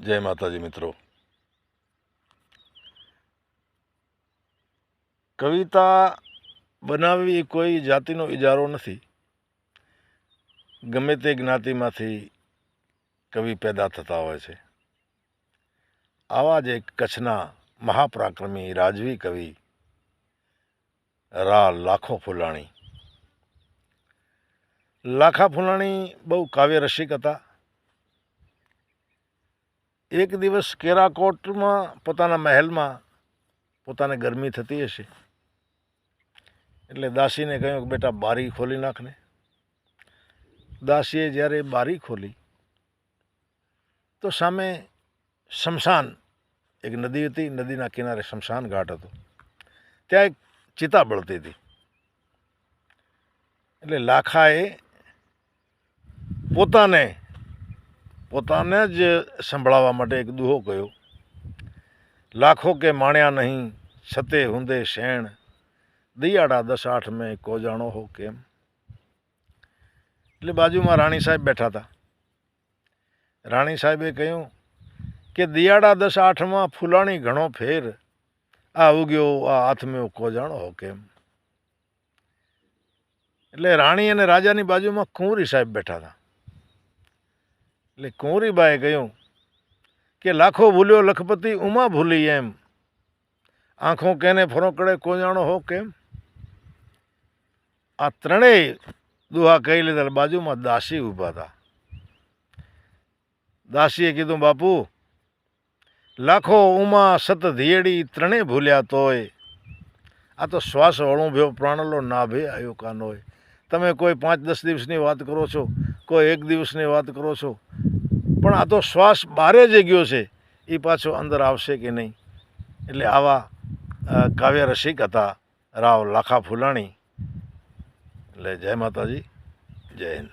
જય માતાજી મિત્રો કવિતા બનાવવી કોઈ જાતિનો ઇજારો નથી. ગમે તે જ્ઞાતિમાંથી કવિ પેદા થતા હોય છે. આવા જ એક કચ્છના મહાપરાક્રમી રાજવી કવિ રા લાખો ફૂલાણી. લાખા ફૂલાણી બહુ કાવ્ય રસિક હતા. એક દિવસ કેરાકોટમાં, પોતાના મહેલમાં, પોતાને ગરમી થતી હશે. એટલે દાસીને કહ્યું કે બેટા બારી ખોલી નાખને. દાસીએ જ્યારે બારી ખોલી, તો સામે શમશાન, એક નદી હતી, નદીના કિનારે શમશાન ઘાટ હતો. ત્યાં એક ચિતા બળતી હતી. એટલે લાખાએ પોતાને પોતાને જ સંભળાવવા માટે એક દુહો કયો લાખો કે માણ્યા નહીં, છતે હુંદે શેણ, દિયાડા દસ આઠ મેં કોજાણો હો કેમ? એટલે બાજુમાં રાણી સાહેબ બેઠા હતા. રાણી સાહેબે કહ્યું કે દિયાળા દસ આઠમાં ફૂલાણી ઘણો ફેર, આ ઉગ્યો, આ હાથમેં કોજાણો હો કેમ? એટલે રાણી અને રાજાની બાજુમાં કુંવરી સાહેબ બેઠા હતા. એટલે કુંવરીબાએ કહ્યું કે લાખો ભૂલ્યો લખપતિ ઉમા ભૂલી એમ. આંખો કેને ફરોકડે કોજાણો હો કેમ? આ ત્રણેય દુહા કહી લીધા બાજુમાં દાસી ઊભા હતા દાસીએ કીધું, બાપુ, લાખો ઉમા સત ધીયડી ત્રણેય ભૂલ્યા તોય. આ તો શ્વાસ વળુંભ્યો પ્રાણલો નાભે આવ્યો કાનોય. તમે કોઈ પાંચ દસ દિવસની વાત કરો છો, કોઈ એક દિવસની વાત કરો છો પણ આ તો શ્વાસ બારે જે ગયો છે. એ પાછો અંદર આવશે કે નહીં? એટલે આવા કાવ્ય રસિક હતા રાવ લાખા ફુલાણી. એટલે જય માતાજી, જય હિન્દ.